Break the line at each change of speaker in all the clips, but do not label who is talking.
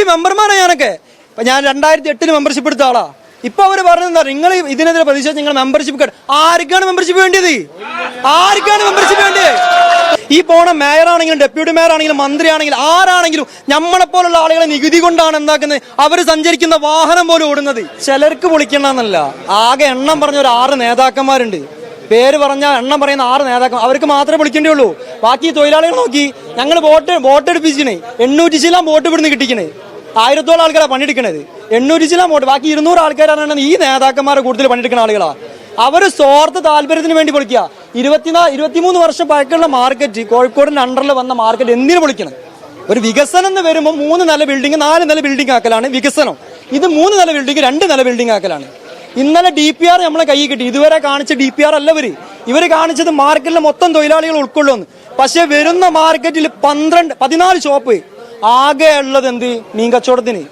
T മെമ്പർമാരാണ് ഞാനൊക്കെ. ഇപ്പൊ ഞാൻ രണ്ടായിരത്തി എട്ടിന് മെമ്പർഷിപ്പ് എടുത്ത ആളാ. ഇപ്പൊ അവർ പറഞ്ഞെന്താ നിങ്ങൾ ഇതിനെതിരെ പ്രതിഷേധിച്ച് നിങ്ങൾ മെമ്പർഷിപ്പ് ആർക്കാണ് മെമ്പർഷിപ്പ് വേണ്ടിയത്? ആർക്കാണ് മെമ്പർഷിപ്പ് വേണ്ടത് ഈ പോണ മേയർ ആണെങ്കിലും ഡെപ്യൂട്ടി മേയർ ആണെങ്കിലും മന്ത്രി ആണെങ്കിലും ആരാണെങ്കിലും നമ്മളെ പോലുള്ള ആളുകളെ നികുതി കൊണ്ടാണ് എന്താക്കുന്നത്? അവർ സഞ്ചരിക്കുന്ന വാഹനം പോലും ഓടുന്നത്. ചിലർക്ക് പൊളിക്കണമെന്നല്ല ആകെ എണ്ണം പറഞ്ഞ ഒരു ആറ് നേതാക്കന്മാരുണ്ട്. പേര് പറഞ്ഞ എണ്ണം പറയുന്ന ആറ് നേതാക്കൾ അവർക്ക് മാത്രമേ വിളിക്കേണ്ടേ ഉള്ളൂ. ബാക്കി തൊഴിലാളികൾ നോക്കി. ഞങ്ങൾ വോട്ട് വോട്ട് എടുപ്പിച്ചിനെ എണ്ണൂറ്റി ശീലം വോട്ട് ഇവിടുന്ന് കിട്ടിക്കണേ. ആയിരത്തോളം ആൾക്കാരാണ് പണിയെടുക്കണത്. എണ്ണൂറ്റി ജില്ല മോട്ട് ബാക്കി ഇരുന്നൂറ് ആൾക്കാരാണ് ഈ നേതാക്കന്മാരെ കൂടുതൽ പണിയെടുക്കുന്ന ആളുകളാണ് അവർ സ്വാർത്ഥ താല്പര്യത്തിന് വേണ്ടി പൊളിക്കുക ഇരുപത്തിനാ ഇരുപത്തിമൂന്ന് വർഷം പഴക്കമുള്ള മാർക്കറ്റ് കോഴിക്കോടിന്റെ അണ്ടറിൽ വന്ന മാർക്കറ്റ് എന്തിനു പൊളിക്കണം? ഒരു വികസനം എന്ന് വരുമ്പോൾ മൂന്ന് നില ബിൽഡിംഗ് നാല് നില ബിൽഡിംഗ് ആക്കലാണ് വികസനം. ഇത് മൂന്ന് നില ബിൽഡിംഗ് രണ്ട് നില ബിൽഡിംഗ് ആക്കലാണ്. ഇന്നലെ ഡി പി ആർ നമ്മളെ കൈ കിട്ടി. ഇതുവരെ കാണിച്ച ഡി പി ആർ അല്ല ഇവർ. ഇവർ കാണിച്ചത് മാർക്കറ്റിലെ മൊത്തം തൊഴിലാളികൾ ഉൾക്കൊള്ളുമെന്ന്. പക്ഷേ വരുന്ന മാർക്കറ്റിൽ പന്ത്രണ്ട് പതിനാല് ഷോപ്പ് ആകെ ഉള്ളത് എന്ത്? മീൻ കച്ചവടത്തിന്.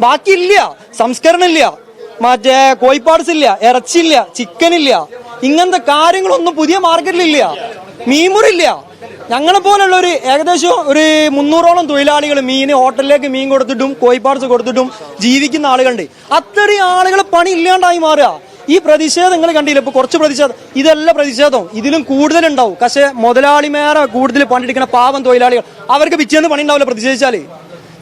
ബാക്കിയില്ല. സംസ്കരണം ഇല്ല മറ്റേ കോഴിപ്പാട്സ് ഇല്ല ഇറച്ചിയില്ല ചിക്കൻ ഇല്ല ഇങ്ങനത്തെ കാര്യങ്ങളൊന്നും പുതിയ മാർക്കറ്റിലില്ല. മീൻമുറില്ല ഞങ്ങളെ പോലുള്ള ഒരു ഏകദേശം ഒരു മുന്നൂറോളം തൊഴിലാളികൾ മീൻ ഹോട്ടലിലേക്ക് മീൻ കൊടുത്തിട്ടും കോഴിപ്പാട്സ് കൊടുത്തിട്ടും ജീവിക്കുന്ന ആളുകളുണ്ട്. അത്രയും ആളുകൾ പണി ഇല്ലാണ്ടായി മാറുക. ഈ പ്രതിഷേധം നിങ്ങൾ കണ്ടില്ല? ഇപ്പൊ കുറച്ച് പ്രതിഷേധം. ഇതല്ല പ്രതിഷേധം. ഇതിലും കൂടുതൽ ഉണ്ടാവും പക്ഷെ മുതലാളിമാരെ കൂടുതൽ പണിയെടുക്കുന്ന പാവം തൊഴിലാളികൾ അവർക്ക് പിച്ചേന്ന് പണി ഉണ്ടാവില്ല പ്രതിഷേധിച്ചാൽ.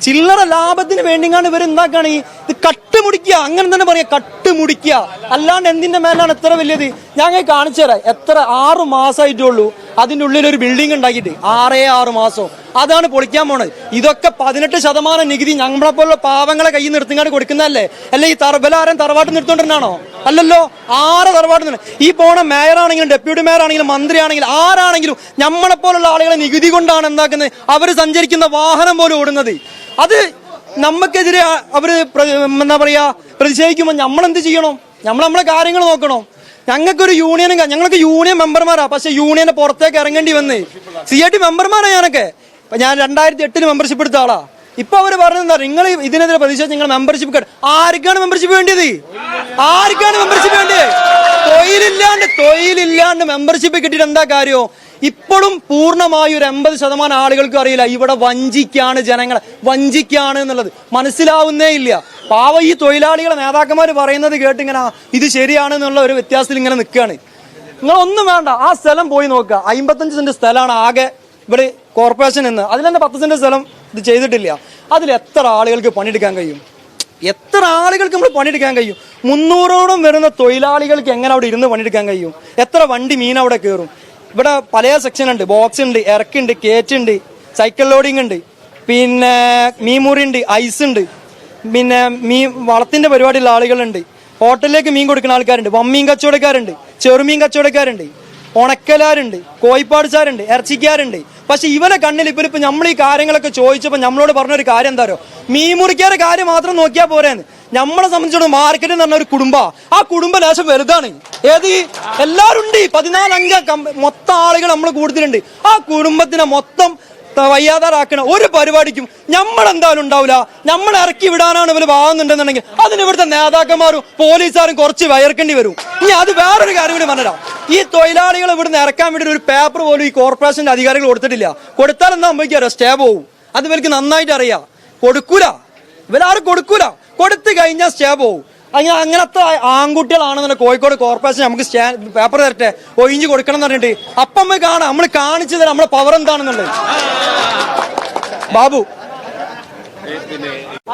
ചില്ലറ ലാഭത്തിന് വേണ്ടിങ്ങാണ് ഇവർ എന്താക്കാണ് ഈ ഇത് കട്ടുമുടിക്കുക? അങ്ങനെ തന്നെ പറയാ കട്ടുമുടിക്കുക. അല്ലാണ്ട് എന്തിന്റെ മേലാണ് എത്ര വലിയത്? ഞാൻ കാണിച്ചു തരാം എത്ര? ആറു മാസമായിട്ടുള്ളൂ അതിന്റെ ഉള്ളിൽ ഒരു ബിൽഡിംഗ് ഉണ്ടാക്കിയിട്ട് ആറേ ആറ് മാസം. അതാണ് പൊളിക്കാൻ പോണത്. ഇതൊക്കെ പതിനെട്ട് ശതമാനം നികുതി ഞങ്ങളെ പോലുള്ള പാവങ്ങളെ കയ്യിൽ നിർത്തിങ്ങാണ്ട് കൊടുക്കുന്നതല്ലേ? അല്ല ഈ തറബലാരം തറവാട്ട് നിർത്തോണ്ടിരുന്നാണോ അല്ലല്ലോ ആറ് തറവാട്ട് ഈ പോണ മേയറാണെങ്കിലും ഡെപ്യൂട്ടി മേയറാണെങ്കിലും മന്ത്രിയാണെങ്കിലും ആരാണെങ്കിലും നമ്മളെ പോലുള്ള ആളുകളെ നികുതി കൊണ്ടാണ് എന്താക്കുന്നത്? അവർ സഞ്ചരിക്കുന്ന വാഹനം പോലും ഓടുന്നത്. അത് നമുക്കെതിരെ അവർ എന്താ പറയുക പ്രതിഷേധിക്കുമ്പോൾ നമ്മൾ എന്ത് ചെയ്യണം? നമ്മൾ നമ്മളെ കാര്യങ്ങൾ നോക്കണം? ഞങ്ങൾക്കൊരു യൂണിയനും ക- ഞങ്ങൾക്ക് യൂണിയൻ മെമ്പർമാരാ പക്ഷെ യൂണിയനെ പുറത്തേക്ക് ഇറങ്ങേണ്ടി വന്ന്. സി ഐ ടി മെമ്പർമാരാ ഞാനൊക്കെ. ഞാൻ രണ്ടായിരത്തി എട്ടിന് മെമ്പർഷിപ്പ് എടുത്ത ആളാ. ഇപ്പൊ അവർ പറഞ്ഞാ നിങ്ങൾ ഇതിനെതിരെ പ്രതിഷേധിച്ച് നിങ്ങൾ മെമ്പർഷിപ്പ് ആർക്കാണ് മെമ്പർഷിപ്പ് വേണ്ടിയത്? ആർക്കാണ് മെമ്പർഷിപ്പ് വേണ്ടത് തൊഴിലില്ലാണ്ട് തൊഴിലില്ലാണ്ട് മെമ്പർഷിപ്പ് കിട്ടിയിട്ട് എന്താ കാര്യം? ഇപ്പോഴും പൂർണമായി ഒരു എൺപത് ശതമാനം ആളുകൾക്കും അറിയില്ല. ഇവിടെ വഞ്ചിക്കാണ് ജനങ്ങളെ. വഞ്ചിക്കാണ് എന്നുള്ളത് മനസ്സിലാവുന്നേ ഇല്ല. പാവ ഈ തൊഴിലാളികളെ നേതാക്കന്മാർ പറയുന്നത് കേട്ട് ഇങ്ങനെ ഇത് ശരിയാണെന്നുള്ള ഒരു വ്യത്യാസത്തിൽ ഇങ്ങനെ നിൽക്കുകയാണ്. നിങ്ങളൊന്നും വേണ്ട ആ സ്ഥലം പോയി നോക്കുക. അമ്പത്തഞ്ച് സെന്റ് സ്ഥലമാണ് ആകെ ഇവിടെ കോർപ്പറേഷൻ എന്ന്. അതിൽ തന്നെ പത്ത് സെന്റ് സ്ഥലം ഇത് ചെയ്തിട്ടില്ല. അതിൽ എത്ര ആളുകൾക്ക് പണിയെടുക്കാൻ കഴിയും? എത്ര ആളുകൾക്ക് നമ്മൾ പണിയെടുക്കാൻ കഴിയും? മുന്നൂറോളം വരുന്ന തൊഴിലാളികൾക്ക് എങ്ങനെ അവിടെ ഇരുന്ന് പണിയെടുക്കാൻ കഴിയും? എത്ര വണ്ടി മീൻ അവിടെ കയറും? ഇവിടെ പല സെക്ഷൻ ഉണ്ട്. ബോക്സ് ഉണ്ട് ഇറക്കുണ്ട് കേറ്റ് ഉണ്ട് സൈക്കിൾ ലോഡിംഗ് ഉണ്ട്. പിന്നെ മീൻമുറി ഉണ്ട് ഐസ് ഉണ്ട്. പിന്നെ മീൻ വളത്തിന്റെ പരിപാടിയുള്ള ആളുകളുണ്ട്. ഹോട്ടലിലേക്ക് മീൻ കൊടുക്കുന്ന ആൾക്കാരുണ്ട്. വമ്മീൻ കച്ചവടക്കാരുണ്ട്. ചെറുമീൻ കച്ചവടക്കാരുണ്ട്. ഉണക്കലാരുണ്ട്. കോഴിപ്പാടുചാരുണ്ട്. ഇറച്ചിക്കാരുണ്ട്. പക്ഷെ ഇവരെ കണ്ണിൽ ഇപ്പൊ നമ്മൾ ഈ കാര്യങ്ങളൊക്കെ ചോദിച്ചപ്പോൾ നമ്മളോട് പറഞ്ഞൊരു കാര്യം എന്താ പറയുക മീൻ മുറിക്കാരെ കാര്യം മാത്രം നോക്കിയാൽ പോരാന്ന്. നമ്മളെ സംബന്ധിച്ചിടത്തോളം മാർക്കറ്റ് എന്ന് പറഞ്ഞ ഒരു കുടുംബ. ആ കുടുംബ ലേശം വലുതാണ്. ഏത്? എല്ലാവരും ഉണ്ട് ഈ പതിനാല് അംഗ കമ്പ- മൊത്തം ആളുകൾ നമ്മൾ കൂടുതലുണ്ട്. ആ കുടുംബത്തിനെ മൊത്തം വയ്യാതാറാക്കണ ഒരു പരിപാടിക്കും നമ്മൾ എന്തായാലും ഉണ്ടാവില്ല നമ്മൾ ഇറക്കി വിടാനാണ് ഇവർ വാങ്ങുന്നുണ്ടെന്നുണ്ടെങ്കിൽ അതിന് ഇവിടുത്തെ നേതാക്കന്മാരും പോലീസുകാരും കുറച്ച് വയർക്കേണ്ടി വരും. ഇനി അത് വേറൊരു കാര്യം കൂടി പറഞ്ഞുതരാം. ഈ തൊഴിലാളികൾ ഇവിടുന്ന് ഇറക്കാൻ വേണ്ടി ഒരു പേപ്പർ പോലും ഈ കോർപ്പറേഷന്റെ അധികാരികൾ കൊടുത്തിട്ടില്ല. കൊടുത്താൽ എന്താ സംഭവിക്കാറോ സ്റ്റേ പോവും. അത് ഇവർക്ക് നന്നായിട്ട് അറിയാം. കൊടുക്കൂല. ഇവരാരും കൊടുക്കൂല. കൊടുത്തു കഴിഞ്ഞാൽ സ്റ്റേ പോവും. അങ്ങനെ അങ്ങനത്തെ ആൺകുട്ടികളാണെന്നുണ്ടെങ്കിൽ കോഴിക്കോട് കോർപ്പറേഷൻ നമുക്ക് സ്റ്റാൻ പേപ്പർ തരട്ടെ ഒഴിഞ്ഞു കൊടുക്കണം എന്ന് പറഞ്ഞിട്ട്. അപ്പം കാണാം. നമ്മൾ കാണിച്ചു തരാം നമ്മളെ പവർ എന്താണെന്നുള്ളത്. ബാബു